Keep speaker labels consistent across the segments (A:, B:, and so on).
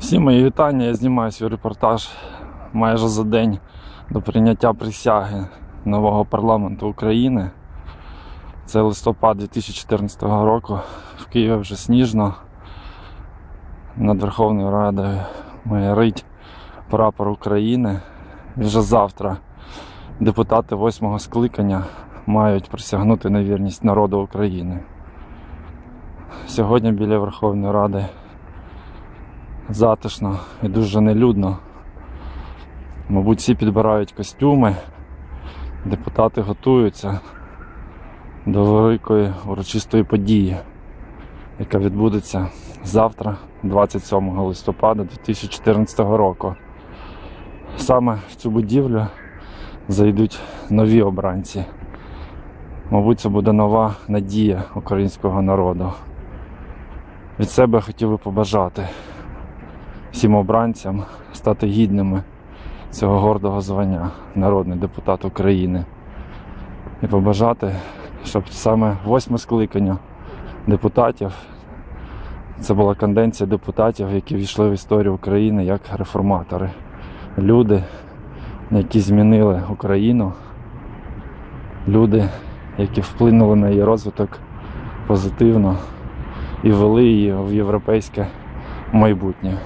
A: Всі мої вітання. Я знімаю свій репортаж майже за день до прийняття присяги нового парламенту України. Це листопад 2014 року. В Києві вже сніжно. Над Верховною Радою майорить прапор України. І вже завтра депутати восьмого скликання мають присягнути на вірність народу України. Сьогодні біля Верховної Ради затишно і дуже нелюдно. Мабуть, всі підбирають костюми, депутати готуються до великої урочистої події, яка відбудеться завтра, 27 листопада 2014 року. Саме в цю будівлю зайдуть нові обранці. Мабуть, це буде нова надія українського народу. Від себе хотів би побажати всім обранцям стати гідними цього гордого звання, народний депутат України. І побажати, щоб саме восьме скликання депутатів, це була канденція депутатів, які війшли в історію України як реформатори. Люди, які змінили Україну, люди, які вплинули на її розвиток позитивно і ввели її в європейське майбутнє.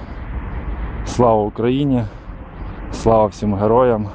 A: Слава Україні! Слава всім героям!